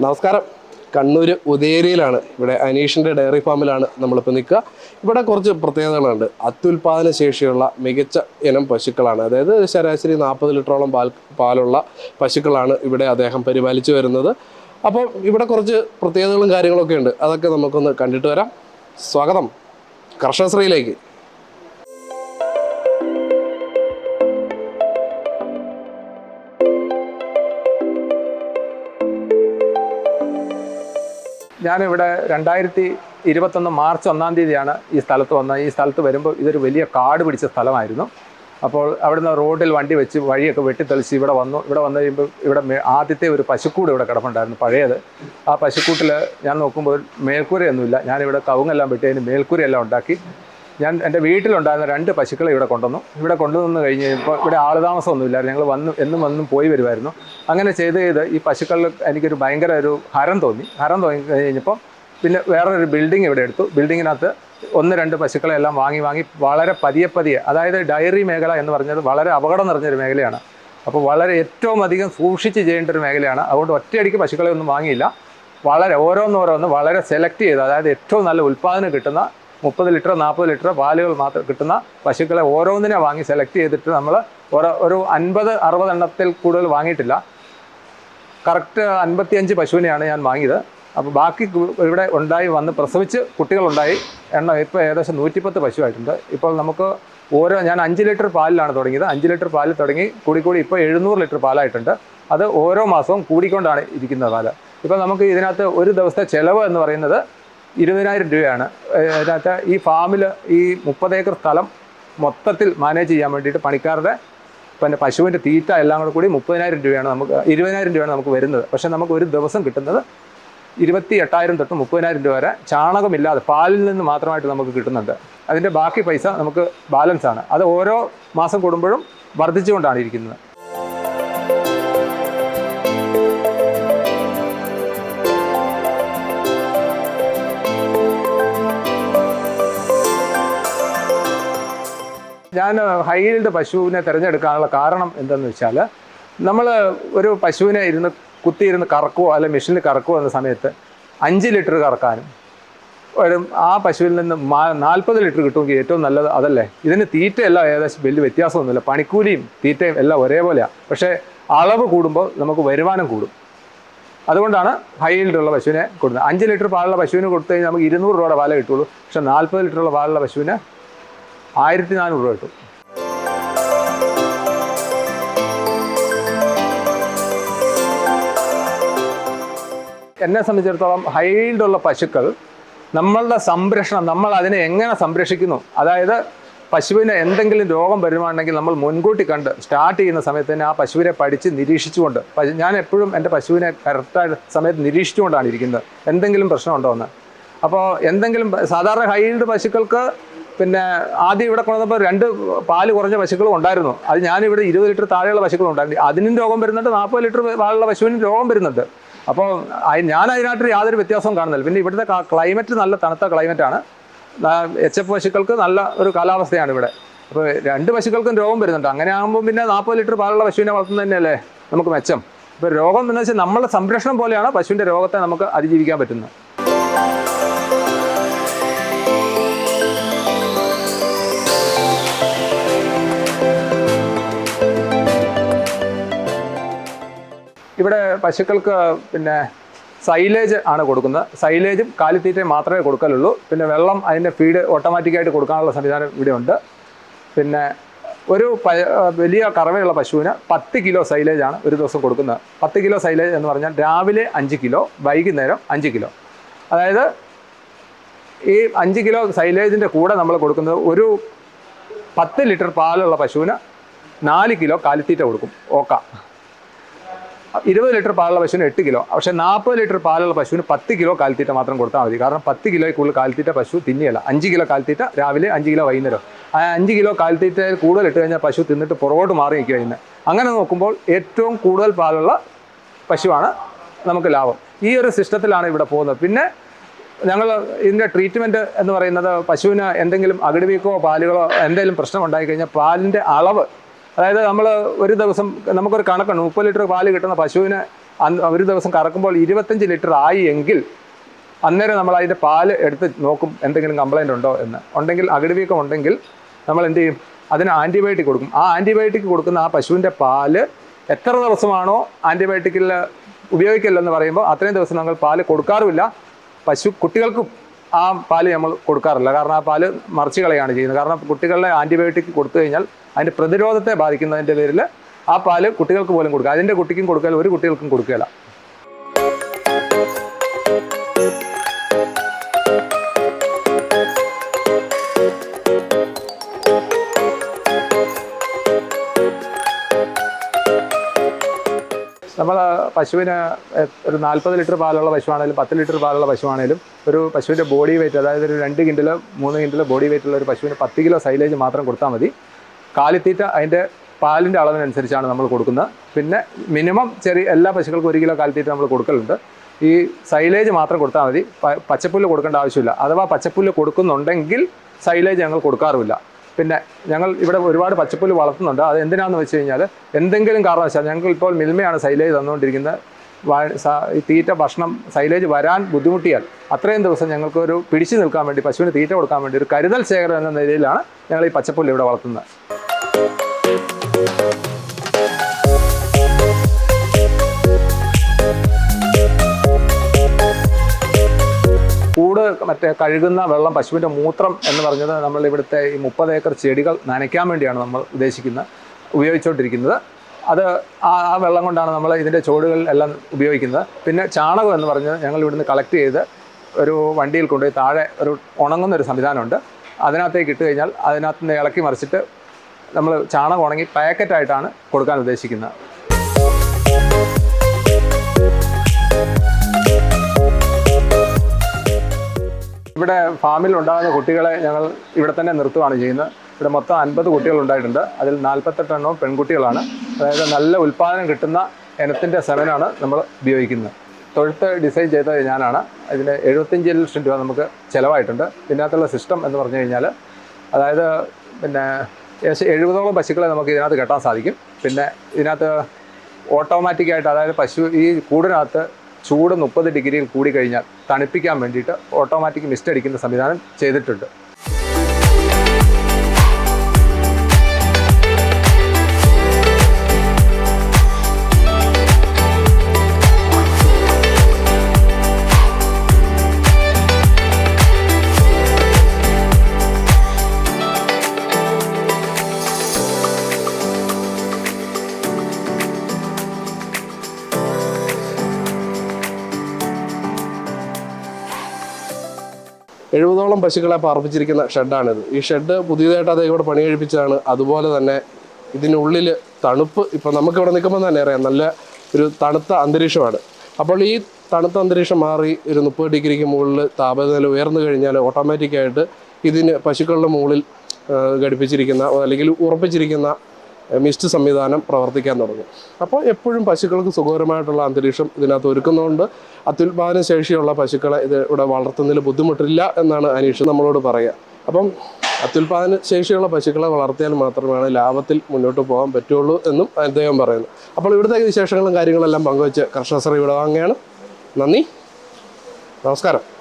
നമസ്കാരം. കണ്ണൂർ ഉദയരിയിലാണ് ഇവിടെ അനീഷിന്റെ ഡയറി ഫാമിലാണ് നമ്മളിപ്പോൾ നിൽക്കുക. ഇവിടെ കുറച്ച് പ്രത്യേകതകളുണ്ട്. അത്യുൽപാദന ശേഷിയുള്ള മികച്ച ഇനം പശുക്കളാണ്. അതായത് ശരാശരി നാൽപ്പത് ലിറ്ററോളം പാൽ പാലുള്ള പശുക്കളാണ് ഇവിടെ അദ്ദേഹം പരിപാലിച്ചു വരുന്നത്. അപ്പോൾ ഇവിടെ കുറച്ച് പ്രത്യേകതകളും കാര്യങ്ങളൊക്കെ ഉണ്ട്. അതൊക്കെ നമുക്കൊന്ന് കണ്ടിട്ട് വരാം. സ്വാഗതം. കർഷകശ്രീയിലേക്ക്. ഞാനിവിടെ രണ്ടായിരത്തി ഇരുപത്തൊന്ന് മാർച്ച് ഒന്നാം തീയതിയാണ് ഈ സ്ഥലത്ത് വന്നത്. ഈ സ്ഥലത്ത് വരുമ്പോൾ ഇതൊരു വലിയ കാട് പിടിച്ച സ്ഥലമായിരുന്നു. അപ്പോൾ അവിടുന്ന് റോഡിൽ വണ്ടി വെച്ച് വഴിയൊക്കെ വെട്ടിത്തെളിച്ച് ഇവിടെ വന്നു. ഇവിടെ വന്നു കഴിയുമ്പോൾ ഇവിടെ ആദ്യത്തെ ഒരു പശുക്കൂട് ഇവിടെ കിടപ്പുണ്ടായിരുന്നു പഴയത്. ആ പശുക്കൂട്ടിൽ ഞാൻ നോക്കുമ്പോൾ മേൽക്കൂരയൊന്നുമില്ല. ഞാനിവിടെ കവുങ്ങെല്ലാം വെട്ടി അതിന് മേൽക്കൂരയെല്ലാം ഉണ്ടാക്കി. ഞാൻ എന്റെ വീട്ടിലുണ്ടായിരുന്ന രണ്ട് പശുക്കളെ ഇവിടെ കൊണ്ടുവന്നു. ഇവിടെ കൊണ്ടുവന്നു കഴിഞ്ഞ് കഴിഞ്ഞപ്പോൾ ഇവിടെ ആളുതാമസമൊന്നുമില്ലായിരുന്നു ഞങ്ങൾ വന്ന് എന്നും വന്നും പോയി വരുമായിരുന്നു. അങ്ങനെ ചെയ്ത് ചെയ്ത് ഈ പശുക്കളിൽ എനിക്കൊരു ഭയങ്കര ഒരു ഹരം തോന്നി. ഹരം തോന്നി കഴിഞ്ഞപ്പോൾ പിന്നെ വേറൊരു ബിൽഡിംഗ് ഇവിടെ എടുത്തു. ബിൽഡിങ്ങിനകത്ത് ഒന്ന് രണ്ട് പശുക്കളെല്ലാം വാങ്ങി വാങ്ങി വളരെ പതിയെ പതിയെ അതായത് ഡയറി മേഖല എന്ന് പറഞ്ഞത് വളരെ അപകടം നിറഞ്ഞൊരു മേഖലയാണ്. അപ്പോൾ വളരെ ഏറ്റവും അധികം സൂക്ഷിച്ച് ചെയ്യേണ്ട ഒരു മേഖലയാണ്. അതുകൊണ്ട് ഒറ്റയടിക്ക് പശുക്കളെ ഒന്നും വാങ്ങിയില്ല. വളരെ ഓരോന്നോരോന്ന് വളരെ സെലക്ട് ചെയ്ത് അതായത് ഏറ്റവും നല്ല ഉൽപ്പാദനം കിട്ടുന്ന മുപ്പത് ലിറ്റർ നാൽപ്പത് ലിറ്റർ പാലുകൾ മാത്രം കിട്ടുന്ന പശുക്കളെ ഓരോന്നിനെ വാങ്ങി സെലക്ട് ചെയ്തിട്ട് നമ്മൾ ഒരു അൻപത് അറുപത് എണ്ണത്തിൽ കൂടുതൽ വാങ്ങിയിട്ടില്ല. കറക്റ്റ് അൻപത്തിയഞ്ച് പശുവിനെയാണ് ഞാൻ വാങ്ങിയത്. അപ്പോൾ ബാക്കി ഇവിടെ ഉണ്ടായി വന്ന് പ്രസവിച്ച് കുട്ടികളുണ്ടായി. എണ്ണം ഇപ്പോൾ ഏകദേശം നൂറ്റിപ്പത്ത് പശുവായിട്ടുണ്ട്. ഇപ്പോൾ നമുക്ക് ഓരോ ഞാൻ അഞ്ച് ലിറ്റർ പാലിലാണ് തുടങ്ങിയത്. അഞ്ച് ലിറ്റർ പാലിൽ തുടങ്ങി കൂടി കൂടി ഇപ്പോൾ എഴുന്നൂറ് ലിറ്റർ പാലായിട്ടുണ്ട്. അത് ഓരോ മാസവും കൂടിക്കൊണ്ടാണ് ഇരിക്കുന്നത് പാൽ. ഇപ്പോൾ നമുക്ക് ഇതിനകത്ത് ഒരു ദിവസത്തെ ചിലവ് എന്ന് പറയുന്നത് ഇരുപതിനായിരം രൂപയാണ്. അതിനകത്ത് ഈ ഫാമിൽ ഈ മുപ്പത് ഏക്കർ സ്ഥലം മൊത്തത്തിൽ മാനേജ് ചെയ്യാൻ വേണ്ടിയിട്ട് പണിക്കാരുടെ പിന്നെ പശുവിന്റെ തീറ്റ എല്ലാം കൂടെ കൂടി മുപ്പതിനായിരം രൂപയാണ് നമുക്ക് ഇരുപതിനായിരം രൂപയാണ് നമുക്ക് വരുന്നത്. പക്ഷേ നമുക്ക് ഒരു ദിവസം കിട്ടുന്നത് ഇരുപത്തി എട്ടായിരം തൊട്ട് മുപ്പതിനായിരം രൂപ വരെ ചാണകമില്ലാതെ പാലിൽ നിന്ന് മാത്രമായിട്ട് നമുക്ക് കിട്ടുന്നുണ്ട്. അതിന്റെ ബാക്കി പൈസ നമുക്ക് ബാലൻസ് ആണ്. അത് ഓരോ മാസം കൂടുമ്പോഴും വർദ്ധിച്ചുകൊണ്ടാണ് ഇരിക്കുന്നത്. ഞാൻ ഹൈൽഡ് പശുവിനെ തിരഞ്ഞെടുക്കാനുള്ള കാരണം എന്തെന്ന് വെച്ചാൽ നമ്മൾ ഒരു പശുവിനെ ഇരുന്ന് കുത്തിയിരുന്ന് കറക്കുവോ അല്ലെ മെഷീനിൽ കറക്കുവോ എന്ന സമയത്ത് അഞ്ച് ലിറ്റർ കറക്കാനും ഒരു ആ പശുവിൽ നിന്ന് നാൽപ്പത് ലിറ്റർ കിട്ടുമെങ്കിൽ ഏറ്റവും നല്ലത് അതല്ലേ? ഇതിന് തീറ്റയെല്ലാം ഏകദേശം വലിയ വ്യത്യാസമൊന്നുമില്ല. പണിക്കൂലിയും തീറ്റയും എല്ലാം ഒരേപോലെയാണ് പക്ഷേ അളവ് കൂടുമ്പോൾ നമുക്ക് വരുമാനം കൂടും. അതുകൊണ്ടാണ് ഹൈ ഉള്ള പശുവിനെ കൊടുക്കുന്നത്. അഞ്ച് ലിറ്റർ പാലുള്ള പശുവിന് കൊടുത്തു കഴിഞ്ഞാൽ നമുക്ക് ഇരുന്നൂറ് രൂപയുടെ പാലേ കിട്ടുള്ളൂ പക്ഷേ നാൽപ്പത് ലിറ്ററുള്ള പാലുള്ള പശുവിന് ആയിരത്തി നാനൂറ് രൂപ കിട്ടും. എന്നെ സംബന്ധിച്ചിടത്തോളം ഹൈൽഡുള്ള പശുക്കൾ നമ്മളുടെ സംരക്ഷണം നമ്മൾ അതിനെ എങ്ങനെ സംരക്ഷിക്കുന്നു? അതായത് പശുവിന് എന്തെങ്കിലും രോഗം വരുവാണെങ്കിൽ നമ്മൾ മുൻകൂട്ടി കണ്ട് സ്റ്റാർട്ട് ചെയ്യുന്ന സമയത്ത് തന്നെ ആ പശുവിനെ പഠിച്ച് നിരീക്ഷിച്ചുകൊണ്ട് ഞാൻ എപ്പോഴും എന്റെ പശുവിനെ കറക്റ്റായ സമയത്ത് നിരീക്ഷിച്ചുകൊണ്ടാണ് ഇരിക്കുന്നത്. എന്തെങ്കിലും പ്രശ്നമുണ്ടോ എന്ന്? അപ്പോൾ എന്തെങ്കിലും സാധാരണ ഹൈൽഡ് പശുക്കൾക്ക് പിന്നെ ആദ്യം ഇവിടെ കൊണ്ടുവന്നപ്പോൾ രണ്ട് പാൽ കുറഞ്ഞ പശുക്കളും ഉണ്ടായിരുന്നു. അത് ഞാനിവിടെ ഇരുപത് ലിറ്റർ താഴെയുള്ള പശുക്കളും ഉണ്ടായിരുന്നു. അതിനും രോഗം വരുന്നുണ്ട് നാൽപ്പത് ലിറ്റർ പാലുള്ള പശുവിനും രോഗം വരുന്നുണ്ട്. അപ്പോൾ ഞാൻ അതിനായിട്ട് യാതൊരു വ്യത്യാസവും കാണുന്നില്ല. പിന്നെ ഇവിടുത്തെ ക്ലൈമറ്റ് നല്ല തണുത്ത ക്ലൈമറ്റാണ് എച്ച് എഫ് പശുക്കൾക്ക് നല്ല ഒരു കാലാവസ്ഥയാണ് ഇവിടെ. അപ്പോൾ രണ്ട് പശുക്കൾക്കും രോഗം വരുന്നുണ്ട്. അങ്ങനെ ആകുമ്പോൾ പിന്നെ നാൽപ്പത് ലിറ്റർ പാലുള്ള പശുവിനെ വളർത്തുന്നത് തന്നെയല്ലേ? നമുക്ക് മെച്ചം. അപ്പോൾ രോഗം എന്ന് വെച്ചാൽ നമ്മളുടെ സംരക്ഷണം പോലെയാണ് പശുവിന്റെ രോഗത്തെ നമുക്ക് അതിജീവിക്കാൻ പറ്റുന്നത്. ഇവിടെ പശുക്കൾക്ക് പിന്നെ സൈലേജ് ആണ് കൊടുക്കുന്നത്. സൈലേജും കാലിത്തീറ്റയും മാത്രമേ കൊടുക്കലുള്ളൂ. പിന്നെ വെള്ളം അതിന്റെ ഫീഡ് ഓട്ടോമാറ്റിക്കായിട്ട് കൊടുക്കാനുള്ള സംവിധാനം ഇവിടെ ഉണ്ട്. പിന്നെ ഒരു വലിയ കറവയുള്ള പശുവിന് പത്ത് കിലോ സൈലേജ് ആണ് ഒരു ദിവസം കൊടുക്കുന്നത്. പത്ത് കിലോ സൈലേജ് എന്ന് പറഞ്ഞാൽ രാവിലെ അഞ്ച് കിലോ വൈകുന്നേരം അഞ്ച് കിലോ. അതായത് ഈ അഞ്ച് കിലോ സൈലേജിന്റെ കൂടെ നമ്മൾ കൊടുക്കുന്നത് ഒരു പത്ത് ലിറ്റർ പാലുള്ള പശുവിന് നാല് കിലോ കാലിത്തീറ്റ കൊടുക്കും. ഓക്ക. ഇരുപത് ലിറ്റർ പാലുള്ള പശുവിന് എട്ട് കിലോ. പക്ഷെ നാൽപ്പത് ലിറ്റർ പാലുള്ള പശുവിന് പത്ത് കിലോ കാലിത്തീറ്റ മാത്രം കൊടുത്താൽ മതി. കാരണം പത്ത് കിലോയിൽ കൂടുതൽ കാലിത്തീറ്റ പശു തിന്നിയല്ല. അഞ്ച് കിലോ കാലിത്തീറ്റ രാവിലെ അഞ്ച് കിലോ വൈകുന്നേരം. ആ അഞ്ച് കിലോ കാലിത്തീറ്റ കൂടുതൽ ഇട്ട് കഴിഞ്ഞാൽ പശു തിന്നിട്ട് പുറകോട്ട് മാറി നിൽക്കുക ഇന്ന് അങ്ങനെ നോക്കുമ്പോൾ ഏറ്റവും കൂടുതൽ പാലുള്ള പശുവാണ് നമുക്ക് ലാഭം. ഈ ഒരു സിസ്റ്റത്തിലാണ് ഇവിടെ പോകുന്നത്. പിന്നെ ഞങ്ങൾ ഇതിന്റെ ട്രീറ്റ്മെന്റ് എന്ന് പറയുന്നത് പശുവിന് എന്തെങ്കിലും അകിടിവീക്കോ പാലുകളോ എന്തെങ്കിലും പ്രശ്നം ഉണ്ടായിക്കഴിഞ്ഞാൽ പാലിന്റെ അളവ് അതായത് നമ്മൾ ഒരു ദിവസം നമുക്കൊരു കണക്കുണ്ട് മുപ്പത് ലിറ്റർ പാൽ കിട്ടുന്ന പശുവിന് ഒരു ദിവസം കറക്കുമ്പോൾ ഇരുപത്തഞ്ച് ലിറ്റർ ആയി എങ്കിൽ അന്നേരം നമ്മൾ അതിന്റെ പാൽ എടുത്ത് നോക്കും എന്തെങ്കിലും കംപ്ലൈന്റ് ഉണ്ടോ എന്ന്. ഉണ്ടെങ്കിൽ അകിടുവീക്കം ഉണ്ടെങ്കിൽ നമ്മൾ എന്ത് ചെയ്യും? അതിന് ആന്റിബയോട്ടിക് കൊടുക്കും. ആ ആന്റിബയോട്ടിക് കൊടുക്കുന്ന ആ പശുവിന്റെ പാൽ എത്ര ദിവസമാണോ ആന്റിബയോട്ടിക്കിൽ ഉപയോഗിക്കില്ലെന്ന് പറയുമ്പോൾ അത്രയും ദിവസം നമ്മൾ പാൽ കൊടുക്കാറുമില്ല. പശു കുട്ടികൾക്കും ആ പാൽ നമ്മൾ കൊടുക്കാറില്ല. കാരണം ആ പാൽ മറിച്ച് കളയാണ് ചെയ്യുന്നത്. കാരണം കുട്ടികളുടെ ആന്റിബയോട്ടിക് കൊടുത്തു കഴിഞ്ഞാൽ അതിന്റെ പ്രതിരോധത്തെ ബാധിക്കുന്നതിന്റെ പേരിൽ ആ പാൽ കുട്ടികൾക്ക് പോലും കൊടുക്കുക. അതിന്റെ കുട്ടിക്കും കൊടുക്കുക ഒരു കുട്ടികൾക്കും കൊടുക്കുകയില്ല. നമ്മൾ പശുവിന് ഒരു നാൽപ്പത് ലിറ്റർ പാലുള്ള പശുവാണേലും പത്ത് ലിറ്റർ പാലുള്ള പശുവാണേലും ഒരു പശുവിന്റെ ബോഡി വെയിറ്റ് അതായത് ഒരു രണ്ട് കിൻഡിലോ മൂന്ന് കിൻഡിലോ ബോഡി വെയിറ്റ് ഉള്ള ഒരു പശുവിന് പത്ത് കിലോ സൈലേജ് മാത്രം കൊടുത്താൽ മതി. കാലിത്തീറ്റ അതിന്റെ പാലിന്റെ അളവിനനുസരിച്ചാണ് നമ്മൾ കൊടുക്കുന്നത്. പിന്നെ മിനിമം ചെറിയ എല്ലാ പശുക്കൾക്കും ഒരു കിലോ കാലിത്തീറ്റ നമ്മൾ കൊടുക്കലുണ്ട്. ഈ സൈലേജ് മാത്രം കൊടുത്താൽ മതി. പച്ചപ്പുല്ല് കൊടുക്കേണ്ട ആവശ്യമില്ല. അഥവാ പച്ചപ്പുല്ല് കൊടുക്കുന്നുണ്ടെങ്കിൽ സൈലേജ് ഞങ്ങൾ കൊടുക്കാറുമില്ല. പിന്നെ ഞങ്ങൾ ഇവിടെ ഒരുപാട് പച്ചപ്പുല്ല് വളർത്തുന്നുണ്ട്. അത് എന്തിനാണെന്ന് വെച്ച് കഴിഞ്ഞാൽ എന്തെങ്കിലും കാരണവശാൽ ഞങ്ങൾക്ക് ഇപ്പോൾ മിൽമയാണ് സൈലേജ് തന്നുകൊണ്ടിരിക്കുന്നത്. തീറ്റ ഭക്ഷണം സൈലേജ് വരാൻ ബുദ്ധിമുട്ടിയാൽ അത്രയും ദിവസം ഞങ്ങൾക്ക് ഒരു പിടിച്ചു നിൽക്കാൻ വേണ്ടി പശുവിന് തീറ്റ കൊടുക്കാൻ വേണ്ടി ഒരു കരുതൽ ശേഖരം എന്ന നിലയിലാണ് ഞങ്ങൾ ഈ പച്ചപ്പുല്ല് ഇവിടെ വളർത്തുന്നത്. മറ്റേ കഴുകുന്ന വെള്ളം പശുവിന്റെ മൂത്രം എന്ന് പറഞ്ഞത് നമ്മൾ ഇവിടുത്തെ ഈ മുപ്പത് ഏക്കർ ചെടികൾ നനയ്ക്കാൻ വേണ്ടിയാണ് നമ്മൾ ഉദ്ദേശിക്കുന്നത് ഉപയോഗിച്ചുകൊണ്ടിരിക്കുന്നത്. അത് ആ ആ വെള്ളം കൊണ്ടാണ് നമ്മൾ ഇതിന്റെ ചോടുകൾ എല്ലാം ഉപയോഗിക്കുന്നത്. പിന്നെ ചാണകം എന്ന് പറഞ്ഞ് ഞങ്ങൾ ഇവിടുന്ന് കളക്ട് ചെയ്ത് ഒരു വണ്ടിയിൽ കൊണ്ടുപോയി താഴെ ഒരു ഉണങ്ങുന്ന ഒരു സംവിധാനമുണ്ട്. അതിനകത്തേക്ക് ഇട്ട് കഴിഞ്ഞാൽ അതിനകത്ത് നിന്ന് ഇളക്കി മറിച്ചിട്ട് നമ്മൾ ചാണകം ഉണങ്ങി പാക്കറ്റായിട്ടാണ് കൊടുക്കാൻ ഉദ്ദേശിക്കുന്നത്. ഇവിടെ ഫാമിൽ ഉണ്ടാകുന്ന കുട്ടികളെ ഞങ്ങൾ ഇവിടെ തന്നെ നിർത്തുകയാണ് ചെയ്യുന്നത്. ഇവിടെ മൊത്തം അൻപത് കുട്ടികൾ ഉണ്ടായിട്ടുണ്ട്. അതിൽ നാൽപ്പത്തെട്ടെണ്ണവും പെൺകുട്ടികളാണ്. അതായത് നല്ല ഉൽപ്പാദനം കിട്ടുന്ന ഇനത്തിന്റെ സെവനാണ് നമ്മൾ ഉപയോഗിക്കുന്നത്. തൊഴുത്ത് ഡിസൈൻ ചെയ്തത് ഞാനാണ്. ഇതിന് എഴുപത്തഞ്ച് ലക്ഷം രൂപ നമുക്ക് ചിലവായിട്ടുണ്ട്. ഇതിനകത്തുള്ള സിസ്റ്റം എന്ന് പറഞ്ഞു കഴിഞ്ഞാൽ അതായത് പിന്നെ ഏകദേശം എഴുപതോളം പശുക്കളെ നമുക്ക് ഇതിനകത്ത് കെട്ടാൻ സാധിക്കും. പിന്നെ ഇതിനകത്ത് ഓട്ടോമാറ്റിക്കായിട്ട് അതായത് പശു ഈ കൂടിനകത്ത് ചൂട് മുപ്പത് ഡിഗ്രിയിൽ കൂടി കഴിഞ്ഞാൽ തണുപ്പിക്കാൻ വേണ്ടിയിട്ട് ഓട്ടോമാറ്റിക് മിസ്റ്റ് അടിക്കുന്ന സംവിധാനം ചെയ്തിട്ടുണ്ട്. എഴുപതോളം പശുക്കളെ പാർപ്പിച്ചിരിക്കുന്ന ഷെഡാണിത്. ഈ ഷെഡ് പുതിയതായിട്ട് അദ്ദേഹം ഇവിടെ പണി കഴിപ്പിച്ചതാണ് അതുപോലെ തന്നെ ഇതിനുള്ളിൽ തണുപ്പ് ഇപ്പം നമുക്ക് ഇവിടെ നിൽക്കുമ്പോൾ തന്നെ അറിയാം. നല്ല ഒരു തണുത്ത അന്തരീക്ഷമാണ്. അപ്പോൾ ഈ തണുത്ത അന്തരീക്ഷം മാറി ഒരു മുപ്പത് ഡിഗ്രിക്ക് മുകളിൽ താപനില ഉയർന്നു കഴിഞ്ഞാൽ ഓട്ടോമാറ്റിക്കായിട്ട് ഇതിന് പശുക്കളുടെ മുകളിൽ ഘടിപ്പിച്ചിരിക്കുന്ന അല്ലെങ്കിൽ ഉറപ്പിച്ചിരിക്കുന്ന മിസ്റ്റ് സംവിധാനം പ്രവർത്തിക്കാൻ തുടങ്ങും. അപ്പോൾ എപ്പോഴും പശുക്കൾക്ക് സുഖകരമായിട്ടുള്ള അന്തരീക്ഷം ഇതിനകത്ത് ഒരുക്കുന്നതുകൊണ്ട് അത്യുൽപാദന ശേഷിയുള്ള പശുക്കളെ ഇത് ഇവിടെ വളർത്തുന്നതിൽ ബുദ്ധിമുട്ടില്ല എന്നാണ് അനീഷ് നമ്മളോട് പറയുക. അപ്പം അത്യുൽപാദന ശേഷിയുള്ള പശുക്കളെ വളർത്തിയാൽ മാത്രമാണ് ലാഭത്തിൽ മുന്നോട്ട് പോകാൻ പറ്റുള്ളൂ എന്നും അദ്ദേഹം പറയുന്നു. അപ്പോൾ ഇവിടുത്തെ വിശേഷങ്ങളും കാര്യങ്ങളെല്ലാം പങ്കുവച്ച് കർഷക ശ്രീ ഇവിടെ വാങ്ങുകയാണ്. നന്ദി. നമസ്കാരം.